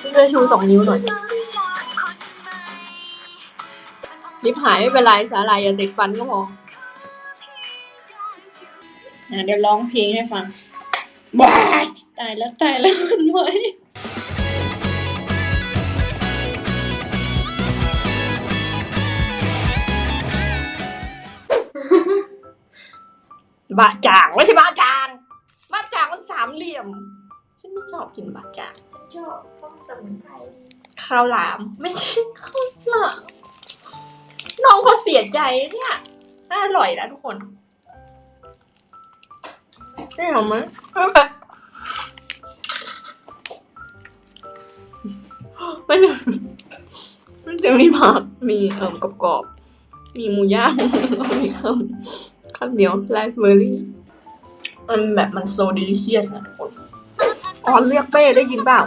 ช่วยชูสองนิ้วหน่อยลิปหายไม่เป็นไรสาลายอย่าติดฟันก็พออะเดี๋ยวร้องเพลงให้ฟังว้ายตายแล้วตายแล้วมันไว้บะจ่างไม่ใช่บะจ่างบะจ่างมันสามเหลี่ยม ฉันไม่ชอบกินบะจ่างชอบต้มสมุนไพรข้าวหลามไม่ใช่ข้าวหลามน้องเขาเสียใจเนี่ยน่าอร่อยนะทุกคนไม่หอมไหมไม่เป็นไม่เป็นมันจะมีผักมีเอ่อกรอบๆมีหมูย่างมีข้าวข้าวเหนียวไรซ์เบอร์รี่มันแบบมันโซดิลิเชียสนะทุกคน อ๋อเรียกเป้ได้ยินเปล่า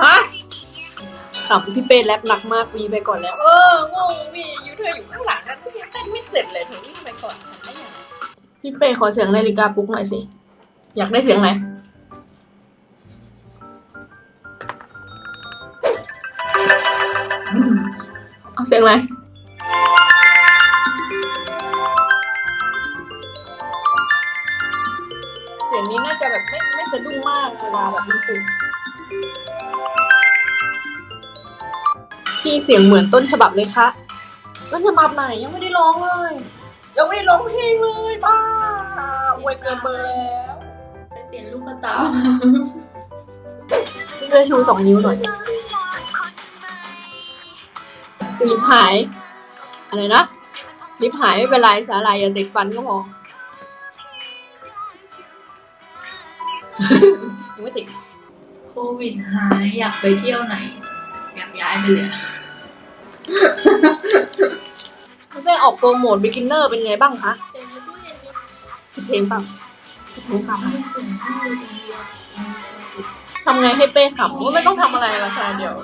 ฮะขำพี่เป้แรปหนักมากวีไปก่อนแล้ว เอองงวีอยู่เธออยู่ข้างหลังนั้นฉันยังเต้นไม่เสร็จเลยเธอวิ่งไปก่อนฉันได้ยังไงพี่เป้ขอเสียงนาฬิกาปลุ๊กหน่อยสิ อยากได้เสียงไหนเอาเสียงไหนเสียงนี้น่าจะแบบไม่ไม่สะดุ้งมากเวลาแบบมันปลุกพี่เสียงเหมือนต้นฉบับเลยคะต้นฉบับไหนยังไม่ได้ร้องเลยยังไม่ได้ร้องเพลงเลยบ้าอวยเกินเบอร์แล้วไปเปลี่ยนลูกตาช่วยชูสองนิ้วหน่อยลิปหาย อะไรนะลิปหายไม่เป็นไรสาลายอย่าติดฟันก็พอ ยังไม่ติดโควิดหายอยากไปเที่ยวไหน อยากย้ายไปเลยอะพี่เป้ออกโปรโมท beginner เป็นไงบ้างคะแต่ในตู้เย็นมีผิดเพลงเปล่าผิดเพลงเปล่าสิ่งที่อยู่ตรงเดียวทำไงให้เป้ขำว่าไม่ต้องทำอะไรละค่ะเดี๋ยว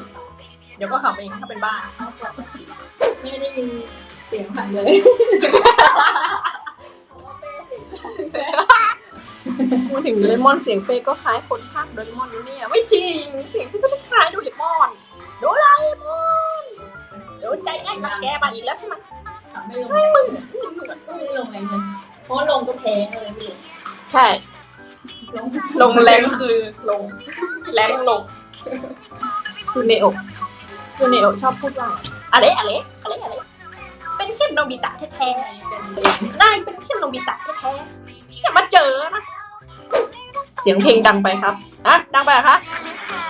เดี๋ยวก็ขำเองถ้าเป็นบ้าไม่ได้ยินเสียงผ่านเลย พูดถึงโดเรมอนเสียงเป้ก็คล้ายคนภาคโดเรมอนนะเนี่ยไม่จริง เสียงฉันไม่ได้คล้ายโดเรมอนโดราเอมอนเดี๋ยวใจแอนกับแกมาอีกแล้วใช่ไหมทำไม่ลงไม่มึงไม่ลงอะไรเงินเพราะลงก็แพ้อะไรไม่รู้ใช่ลงลงแรงคือลงแรงลงซูเนโอซูเนโอชอบพูดว่าอะไรอะไรอะไรอะไรเป็นแค่โนบิตะแท้ๆนายเป็นแค่โนบิตะแท้ๆอย่ามาเจอนะ เสียงเพลงดังไปครับอะดังไปเหรอคะ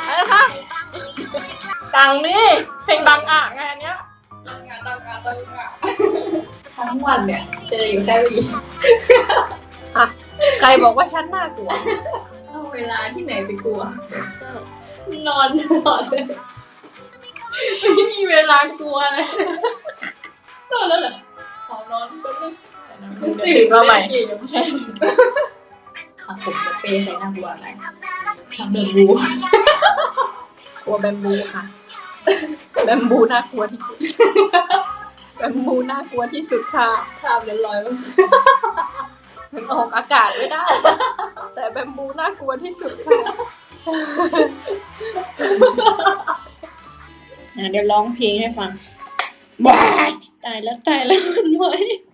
อะไรนะคะดังนี่เพลงดังอะงานเนี้ยทั้งวันเนี่ยเจออยู่แค่วีใครบอกว่าฉันน่ากลัวเอาเวลาที่ไหนไปกลัว นอนตลอดเลยไม่มีเวลากลัวเลยนอนแล้วเหรอขอนอนก็ไม่แต่นอนไม่ได้ตื่นมาใหม่ ยังไม่ใช่ทำผมกับเปย์ใส่หน้าบัวอะไรทำแบบบูกลัวแบมบูค่ะ แบมบูน่ากลัวที่สุด แบมบูน่ากลัวที่สุดค่ะทำเป็นรอยมันออกอากาศไม่ได้ แต่แบมบูน่ากลัวที่สุดค่ะอะเดี๋ยวร้องเพลงให้ฟังว้ายตายแล้วตายแล้วมันไว้ก็ต้อง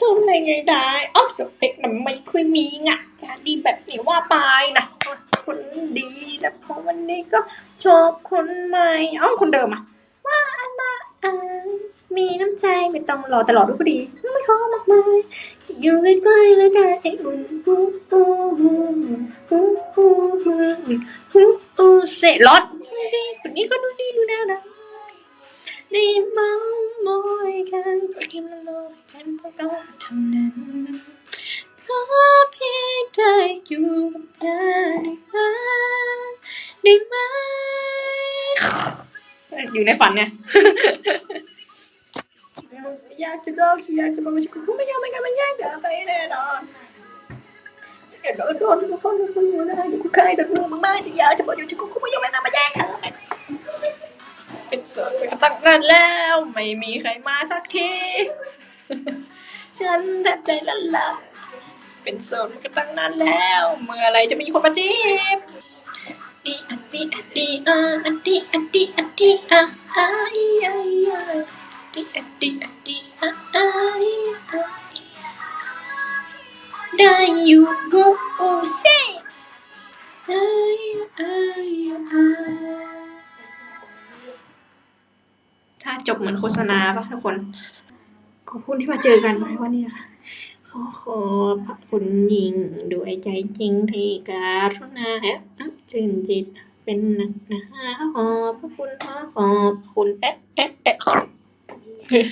นักขึ้นอะไรไงได้อ๋อสเปคมันไม่ค่อยมีไงงานดีแบบนี้ว่าไปนะคนดีแต่พอวันนี้ก็ชอบคนใหม่อ๋อคนเดิมอะว่าอันมาอ่ามีน้ำใจไม่ต้องรอตลอดด้วยก็ดี ไม่ขอมากมายอยู่ใกล้ๆแล้วได้ไอ้อุ่นฮู้ฮู้ฮู้ฮู้ฮู้ฮู้ฮู้ฮู้เสร็จรถคนนี้ก็ดูดีดูแน่ารัก ได้เมามอยกันก็แค่มันลอยใจมันก็เท่านั้นขอเพียงได้อยู่กับเธอได้ไหมได้ไหมอยู่ในฝันเนี่ยอยากจะบอกอยากจะบอกว่าฉันก็ไม่ยอมไม่งั้นมันแย่งเธอไปแน่นอนจะเกิดโดนโดนทุกคนทุกคนอยู่นะอยู่กูเคยโดนมือมากๆจะอยากจะบอกอยู่ฉัน มาตั้งนานแล้ว ไม่มีใครมาสักที ฉันแทบใจละลายเป็นโสดมาก็ตั้งนานแล้ว เมื่อไรจะมีคนมาจีบดีอันดีอันดีอะอันดีอันดีอันดีอะอะอีอะอีอะดีอันดีอันดีอะอะอีอะอีได้อยู่รู้เซ่อะอีอะอี ถ้าจบเหมือนโฆษณาป่ะทุกคน ขอบคุณที่มาเจอกันไว้วันนี้ค่ะ ขอขอบพระคุณยิ่งด้วยใจจริงที่การุณาแอบอับชื่นจิต เป็นหนักหนาขอบพระคุณขอขอบคุณแอ๊ะเอ๊ะเอ๊ะ